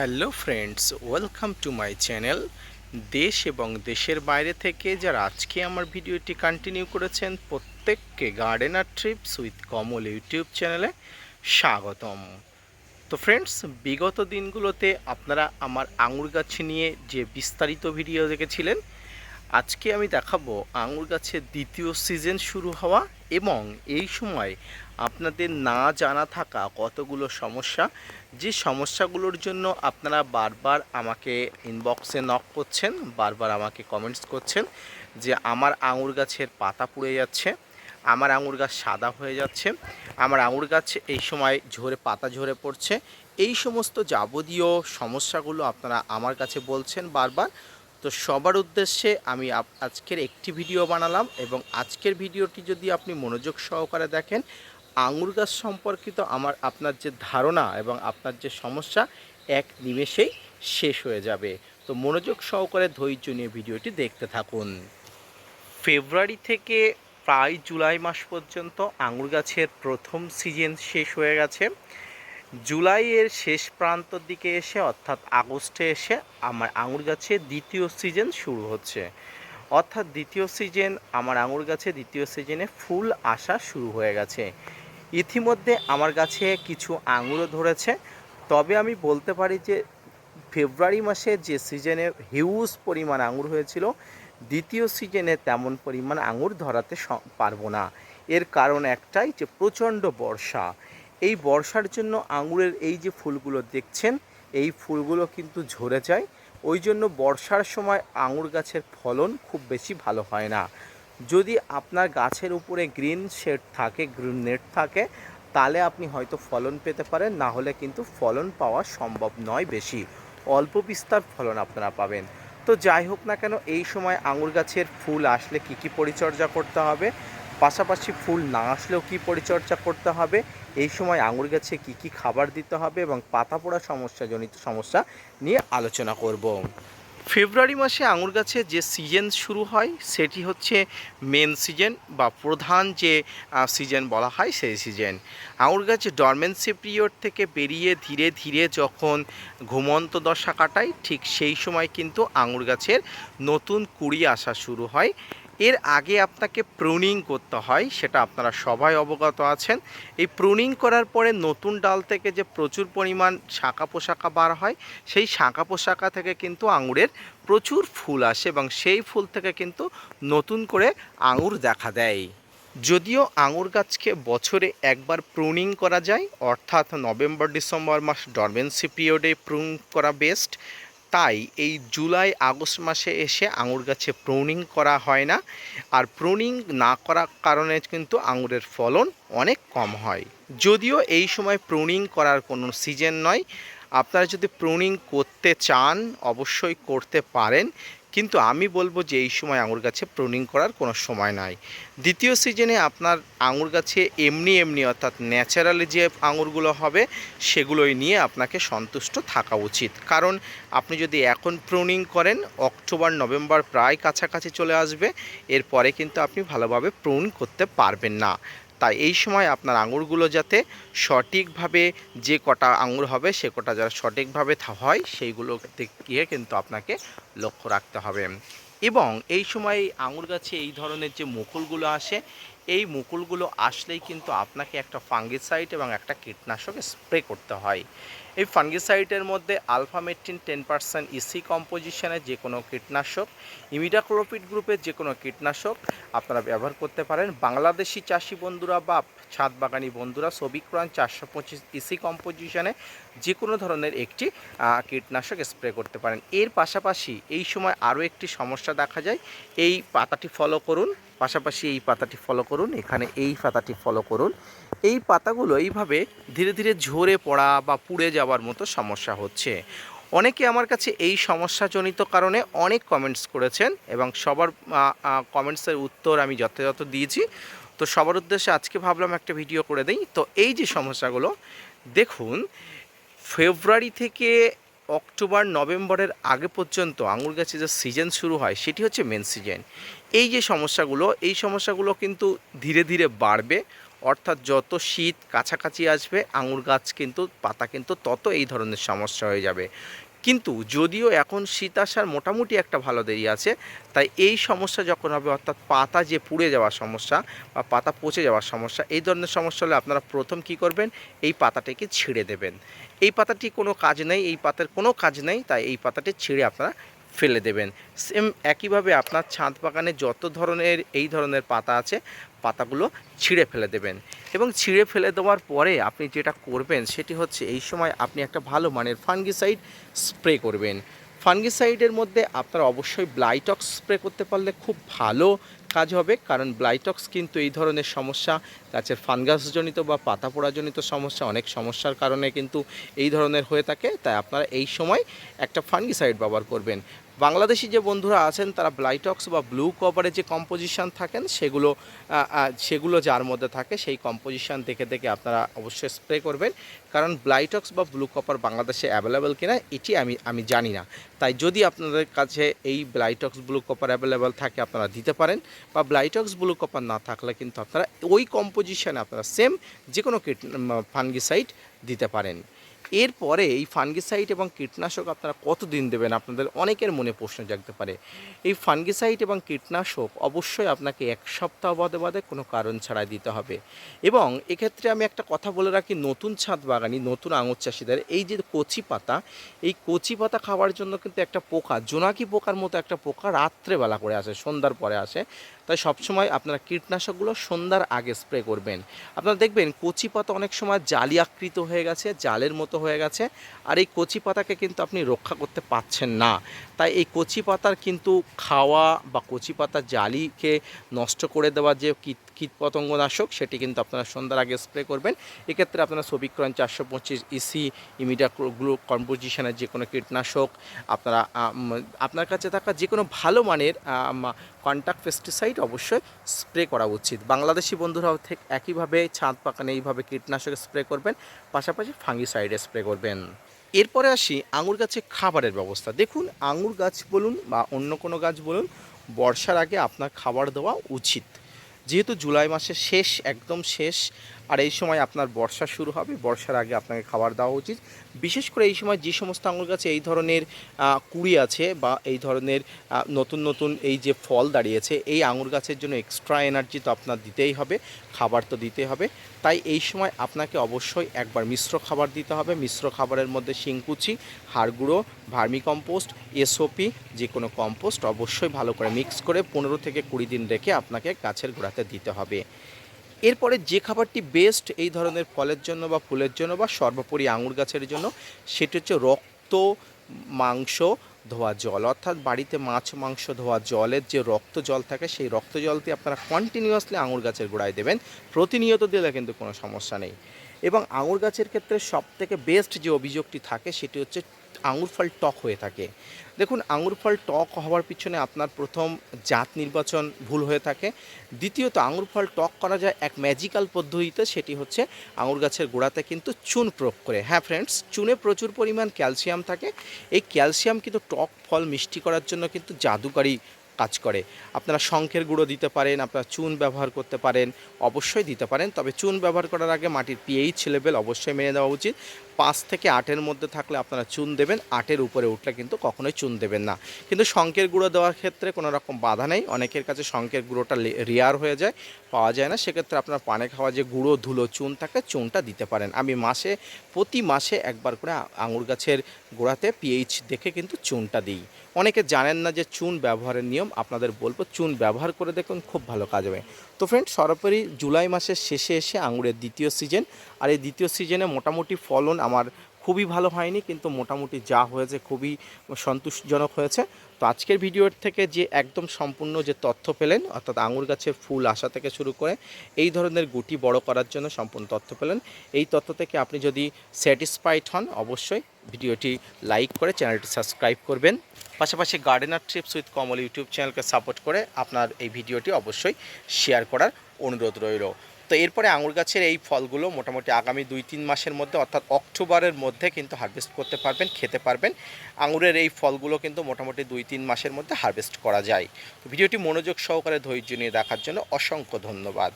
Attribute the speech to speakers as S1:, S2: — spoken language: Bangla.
S1: Hello friends welcome to my channel দেশ এবং দেশের বাইরে থেকে যারা আজকে আমার ভিডিওটি কন্টিনিউ করেছেন, প্রত্যেককে gardener tips with Kamal YouTube চ্যানেলে স্বাগতম। তো ফ্রেন্ডস বিগত দিনগুলোতে আপনারা আমার আঙুর গাছ নিয়ে যে বিস্তারিত ভিডিও দেখেছিলেন আজকে আমি দেখাবো আঙুর গাছের দ্বিতীয় সিজন শুরু হওয়া এবং এই সময় আপনাদের না জানা থাকা কতগুলো সমস্যা। যে সমস্যাগুলোর জন্য আপনারা বারবার আমাকে ইনবক্সে নক করছেন, বারবার আমাকে কমেন্টস করছেন যে আমার আঙুর গাছের পাতা পুড়ে যাচ্ছে, আমার আঙুর গাছ সাদা হয়ে যাচ্ছে, আমার আঙুর গাছ এই সময় ঝরে পাতা ঝরে পড়ছে। এই সমস্ত যাবতীয় সমস্যাগুলো আপনারা আমার কাছে বলছেন বারবার। তো সবার উদ্দেশ্যে আমি আজকের একটি ভিডিও বানালাম এবং আজকের ভিডিওটি যদি আপনি মনোযোগ সহকারে দেখেন, আঙুর গাছ সম্পর্কিত আমার আপনার যে ধারণা এবং আপনার যে সমস্যা, এক নিমেষেই শেষ হয়ে যাবে। তো মনোযোগ সহকারে ধৈর্য নিয়ে ভিডিওটি দেখতে থাকুন। ফেব্রুয়ারি থেকে প্রায় জুলাই মাস পর্যন্ত আঙুর গাছের প্রথম সিজন শেষ হয়ে গেছে। জুলাইয়ের শেষ প্রান্তর দিকে এসে, অর্থাৎ আগস্টে এসে আমার আঙুর গাছে দ্বিতীয় সিজন শুরু হচ্ছে। অর্থাৎ দ্বিতীয় সিজন, আমার আঙুর গাছে দ্বিতীয় সিজনে ফুল আসা শুরু হয়ে গেছে। ইতিমধ্যে আমার গাছে কিছু আঙুরও ধরেছে। তবে আমি বলতে পারি যে, ফেব্রুয়ারি মাসে যে সিজনে হিউজ পরিমাণ আঙুর হয়েছিল, দ্বিতীয় সিজনে তেমন পরিমাণ আঙুর ধরাতে পারব না। এর কারণ একটাই যে, প্রচণ্ড বর্ষা। এই বর্ষার জন্য আঙুরের এই যে ফুলগুলো দেখছেন, এই ফুলগুলো কিন্তু ঝরে যায়। ওই জন্য বর্ষার সময় আঙুর গাছের ফলন খুব বেশি ভালো হয় না। যদি আপনার গাছের উপরে গ্রিন শেড থাকে, গ্রিন নেট থাকে, তাহলে আপনি হয়তো ফলন পেতে পারেন, না হলে কিন্তু ফলন পাওয়া সম্ভব নয় বেশি। অল্প বিস্তার ফলন আপনারা পাবেন। তো যাই হোক না কেন, এই সময় আঙুর গাছের ফুল আসলে কি কি পরিচর্যা করতে হবে? পাশাপাশি ফুল না আসলেও কী পরিচর্যা করতে হবে? এই সময় আঙুর গাছে কি কি খাবার দিতে হবে এবং পাতা পোড়া সমস্যাজনিত সমস্যা নিয়ে আলোচনা করব। ফেব্রুয়ারি মাসে আঙুর গাছে যে সিজন শুরু হয়, সেটি হচ্ছে মেন সিজন বা প্রধান যে সিজন বলা হয় সেই সিজন। আঙুর গাছ ডরমেন্সি পিরিয়ড থেকে বেরিয়ে ধীরে ধীরে যখন ঘুমন্ত দশা কাটায়, ঠিক সেই সময় কিন্তু আঙুর গাছের নতুন কুড়ি আসা শুরু হয়। এর আগে আপনাকে প্রুনিং করতে হয়, সেটা আপনারা সবাই অবগত আছেন। এই প্রুনিং করার পরে নতুন ডাল থেকে যে প্রচুর পরিমাণ শাখা পোশাকা বার হয়, সেই শাখা পোশাকা থেকে কিন্তু আঙুরের প্রচুর ফুল আসে এবং সেই ফুল থেকে কিন্তু নতুন করে আঙুর দেখা দেয়। যদিও আঙুর গাছকে বছরে একবার প্রুনিং করা যায়, অর্থাৎ নভেম্বর, ডিসেম্বর মাস ডরমেন্সি পিরিয়ডে প্রুন করা বেস্ট তাই এই জুলাই, আগস্ট মাসে এসে আঙুর গাছে প্রুনিং করা হয় না। আর প্রুনিং না করার কারণে কিন্তু আঙুরের ফলন অনেক কম হয়। যদিও এই সময় প্রুনিং করার কোনো সিজন নয়। আপনারা যদি প্রুনিং করতে চান, অবশ্যই করতে পারেন। কিন্তু আমি বলব যে এই সময় আঙুর গাছে প্রুনিং করার কোনো সময় নাই। দ্বিতীয় সিজনে আপনার আঙুর গাছে এমনি এমনি অর্থাৎ ন্যাচারালি যে আঙুরগুলো হবে, সেগুলোই নিয়ে আপনাকে সন্তুষ্ট থাকা উচিত। কারণ আপনি যদি এখন প্রুনিং করেন, অক্টোবর, নভেম্বর প্রায় কাছাকাছি চলে আসবে, এরপরে কিন্তু আপনি ভালোভাবে প্রুন করতে পারবেন না। তাই এই সময় আপনার আঙুরগুলো যাতে সঠিকভাবে যে কটা আঙুর হবে, সে কটা যারা সঠিকভাবে হয়, সেইগুলো গিয়ে কিন্তু আপনাকে লক্ষ্য রাখতে হবে। এবং এই সময় আঙুর গাছে এই ধরনের যে মুকুলগুলো আসে, এই মুকুলগুলো আসলেই কিন্তু আপনাকে একটা ফাঙ্গিসাইড এবং একটা কীটনাশক স্প্রে করতে হয়। এই ফাঙ্গিসাইডের মধ্যে আলফামেট্রিন টেন পার্সেন্ট ইসি কম্পোজিশনের যে কোনো কীটনাশক ইমিডাক্লোপিড গ্রুপের যে কোনো কীটনাশক আপনারা ব্যবহার করতে পারেন। বাংলাদেশি চাষি বন্ধুরা বা ছাদ বাগানি বন্ধুরা সবিক্রণ চারশো পঁচিশ ইসি কম্পোজিশনে যে কোনো ধরনের একটি কীটনাশক স্প্রে করতে পারেন। এর পাশাপাশি এই সময় আরও একটি সমস্যা দেখা যায়। এই পাতাটি ফলো করুন। পাশাপাশি এই পাতাটি ফলো করুন, এখানে এই পাতাটি ফলো করুন। এই পাতাগুলো এইভাবে ধীরে ধীরে ঝরে পড়া বা পুড়ে যাওয়ার মতো সমস্যা হচ্ছে। অনেকে আমার কাছে এই সমস্যাজনিত কারণে অনেক কমেন্টস করেছেন এবং সবার কমেন্টসের উত্তর আমি যথাযথ দিয়েছি। তো সবার উদ্দেশ্যে আজকে ভাবলাম একটা ভিডিও করে দিই। তো এই যে সমস্যাগুলো, দেখুন, ফেব্রুয়ারি থেকে অক্টোবর, নভেম্বরের আগে পর্যন্ত আঙুর গাছে যে সিজন শুরু হয়, সেটি হচ্ছে মেন সিজন এই যে সমস্যাগুলো, এই সমস্যাগুলো কিন্তু ধীরে ধীরে বাড়বে। অর্থাৎ যত শীত কাছাকাছি আসবে, আঙুর গাছ কিন্তু, পাতা কিন্তু তত এই ধরনের সমস্যা হয়ে যাবে। কিন্তু যদিও এখন শীত আসার মোটামুটি একটা ভালো দেরি আছে, তাই এই সমস্যা যখন হবে, অর্থাৎ পাতা যে পুড়ে যাওয়ার সমস্যা বা পাতা পচে যাওয়ার সমস্যা, এই ধরনের সমস্যা হলে আপনারা প্রথম কি করবেন? এই পাতাটিকে ছিঁড়ে দেবেন। এই পাতাটি কোনো কাজ নেই, এই পাতার কোনো কাজ নেই, তাই এই পাতাটি ছিঁড়ে আপনারা ফেলে দেবেন। সেম একইভাবে আপনার ছাদ বাগানে যত ধরনের, এই ধরনের পাতা আছে পাতাগুলো ছিঁড়ে ফেলে দেবেন। এবং ছিঁড়ে ফেলে দেওয়ার পরে আপনি যেটা করবেন সেটি হচ্ছে এই সময় আপনি একটা ভালো মানের ফানগিসাইড স্প্রে করবেন। ফানগিসাইডের মধ্যে আপনারা অবশ্যই ব্লাইটক্স স্প্রে করতে পারলে খুব ভালো। কাজ হবে, কারণ ব্লাইটক্স কিন্তু এই ধরনের সমস্যা, গাছের ফানগাসজনিত বা পাতা পোড়াজনিত সমস্যা, অনেক সমস্যার কারণে কিন্তু এই ধরনের হয়ে থাকে। তাই আপনারা এই সময় একটা ফাঙ্গিসাইড ব্যবহার করবেন। বাংলাদেশি যে বন্ধুরা আছেন, তারা ব্লাইটক্স বা ব্লু কভারে যে কম্পোজিশন থাকেন, সেগুলো সেগুলো যার মধ্যে থাকে, সেই কম্পোজিশন দেখে দেখে আপনারা অবশ্যই স্প্রে করবেন। কারণ ব্লাইটক্স বা ব্লু কপার বাংলাদেশে অ্যাভেলেবেল কিনা, এটি আমি আমি জানি না। তাই যদি আপনাদের কাছে এই ব্লাইটক্স ব্লু কপার অ্যাভেলেবেল থাকে, আপনারা দিতে পারেন। বা ব্লাইটক্স ব্লু কপার না থাকলে কিন্তু আপনারা ওই কম্পোজিশনে আপনারা সেম যে কোনো কীট ফাঙ্গিসাইড দিতে পারেন। এরপরে এই ফাঙ্গিসাইড এবং কীটনাশক আপনারা কতদিন দেবেন? আপনাদের অনেকের মনে প্রশ্ন জাগতে পারে। এই ফাঙ্গিসাইড এবং কীটনাশক অবশ্যই আপনাকে এক সপ্তাহ বাদে বাদে কোনো কারণ ছাড়াই দিতে হবে। এবং এক্ষেত্রে আমি একটা কথা বলে রাখি, নতুন ছাদ বাগানি, নতুন আঙুর চাষিদের, এই যে কচি পাতা, এই কচি পাতা খাওয়ার জন্য কিন্তু একটা পোকা, জোনাকি পোকার মতো একটা পোকা রাত্রেবেলা করে আসে, সন্ধ্যার পরে আসে। তাই সবসময় আপনারা কীটনাশকগুলো সন্ধ্যার আগে স্প্রে করবেন। আপনারা দেখবেন কচি পাতা অনেক সময় জালি আকৃত হয়ে গেছে, জালের মতো হয়ে গেছে, আর এই কচি পাতাকে কিন্তু আপনি রক্ষা করতে পারছেন না। তাই এই কচি পাতার কিন্তু খাওয়া বা কচি পাতার জালিকে নষ্ট করে দেওয়ার যে কীট, কীটপতঙ্গনাশক, সেটি কিন্তু আপনারা সন্ধ্যার আগে স্প্রে করবেন। এক্ষেত্রে আপনারা সবিক্রয়ণ চারশো পঁচিশ ইসি ইমিডিয়া গ্লু কম্পোজিশনের যে কোনো কীটনাশক, আপনারা আপনার কাছে থাকা যে কোনো ভালো মানের কন্ট্যাক্ট পেস্টিসাইড অবশ্যই স্প্রে করা উচিত। বাংলাদেশি বন্ধুরাও ঠিক একইভাবে ছাদ পাকানে এইভাবে কীটনাশক স্প্রে করবেন, পাশাপাশি ফাঙ্গিসাইডে স্প্রে করবেন। এরপরে আসি আঙুর গাছে খাবারের ব্যবস্থা। দেখুন, আঙুর গাছ বলুন বা অন্য কোনো গাছ বলুন, বর্ষার আগে আপনার খাবার দেওয়া উচিত। যেহেতু জুলাই মাসের শেষ, একদম শেষ আর এই সময় আপনার বর্ষা শুরু হবে, বর্ষার আগে আপনাকে খাবার দেওয়া উচিত। বিশেষ করে এই সময় যে সমস্ত আঙুর গাছে এই ধরনের কুড়ি আছে বা এই ধরনের নতুন নতুন এই যে ফল দাঁড়িয়েছে, এই আঙুর গাছের জন্য এক্সট্রা এনার্জি তো আপনার দিতেই হবে, খাবার তো দিতে হবে। তাই এই সময় আপনাকে অবশ্যই একবার মিশ্র খাবার দিতে হবে। মিশ্র খাবারের মধ্যে শিংকুচি হাড়গুঁড়ো ভার্মি কম্পোস্ট এসওপি, যে কোনো কম্পোস্ট অবশ্যই ভালো করে মিক্স করে পনেরো থেকে কুড়ি দিন রেখে আপনাকে গাছের গোড়াতে দিতে হবে। এরপরে যে খাবারটি বেস্ট এই ধরনের ফলের জন্য বা ফুলের জন্য বা সর্বোপরি আঙুর গাছের জন্য, সেটি হচ্ছে রক্ত মাংস ধোয়া জল। অর্থাৎ বাড়িতে মাছ মাংস ধোয়া জলের যে রক্ত জল থাকে, সেই রক্ত জলটি আপনারা কন্টিনিউয়াসলি আঙুর গাছের গোড়ায় দেবেন। প্রতিনিয়ত দিলে কিন্তু কোনো সমস্যা নেই। এবং আঙুর গাছের ক্ষেত্রে সব থেকে বেস্ট যে অভিযোগটি থাকে, সেটি হচ্ছে আঙুর ফল টক হয়ে থাকে। দেখুন আঙুর ফল টক হওয়ার পিছনে আপনার প্রথম জাত নির্বাচন ভুল হয়ে থাকে। দ্বিতীয়ত আঙুর ফল টক করা যায় এক ম্যাজিক্যাল পদ্ধতিতে, সেটি হচ্ছে আঙুর গাছের গোড়াতে কিন্তু চুন প্রয়োগ করে। হ্যাঁ ফ্রেন্ডস চুনে প্রচুর পরিমাণ ক্যালসিয়াম থাকে। এই ক্যালসিয়াম কিন্তু টক ফল মিষ্টি করার জন্য কিন্তু জাদুকারী কাজ করে। আপনারা শঙ্খের গুঁড়ো দিতে পারেন, আপনারা চুন ব্যবহার করতে পারেন, অবশ্যই দিতে পারেন। তবে চুন ব্যবহার করার আগে মাটির পিএইচ লেভেল অবশ্যই মেনে দেওয়া উচিত। পাঁচ থেকে আটের মধ্যে থাকলে আপনারা চুন দেবেন, আটের উপরে উঠলে কিন্তু কখনোই চুন দেবেন না। কিন্তু শঙ্কের গুঁড়ো দেওয়ার ক্ষেত্রে কোনো রকম বাধা নেই। অনেকের কাছে শঙ্কের গুঁড়োটা রেয়ার হয়ে যায়, পাওয়া যায় না। সেক্ষেত্রে আপনার পানে খাওয়া যে গুঁড়ো, ধুলো, চুন থাকে, চুনটা দিতে পারেন। আমি মাসে, প্রতি মাসে একবার করে আঙুর গাছের গোড়াতে পিএইচ দেখে কিন্তু চুনটা দিই। অনেকে জানেন না যে চুন ব্যবহারের নিয়ম, আপনাদের বলব চুন ব্যবহার করে দেখুন খুব ভালো কাজ হবে। তো ফ্রেন্ড সরাসরি জুলাই মাসের শেষে এসে আঙুরের দ্বিতীয় সিজন আর এই দ্বিতীয় সিজনে মোটামুটি ফলন আমার খুবই ভালো হয়নি, কিন্তু মোটামুটি যা হয়েছে খুবই সন্তুষ্টজনক হয়েছে। তো আজকের ভিডিওর থেকে যে একদম সম্পূর্ণ যে তথ্য পেলেন, অর্থাৎ আঙুর গাছের ফুল আসা থেকে শুরু করে এই ধরনের গুটি বড় করার জন্য সম্পূর্ণ তথ্য পেলেন। এই তথ্য থেকে আপনি যদি স্যাটিসফাইড হন, অবশ্যই ভিডিওটি লাইক করে চ্যানেলটি সাবস্ক্রাইব করবেন। পাশাপাশি gardener tips with Kamal YouTube চ্যানেলকে সাপোর্ট করে আপনার এই ভিডিওটি অবশ্যই শেয়ার করার অনুরোধ রইল। তো এরপরে আঙুর গাছের এই ফলগুলো মোটামুটি আগামী দুই তিন মাসের মধ্যে অর্থাৎ অক্টোবরের মধ্যে কিন্তু হারভেস্ট করতে পারবেন, খেতে পারবেন। আঙুরের এই ফলগুলো কিন্তু মোটামুটি দুই তিন মাসের মধ্যে হারভেস্ট করা যায়। তো ভিডিওটি মনোযোগ সহকারে ধৈর্য নিয়ে দেখার জন্য অসংখ্য ধন্যবাদ।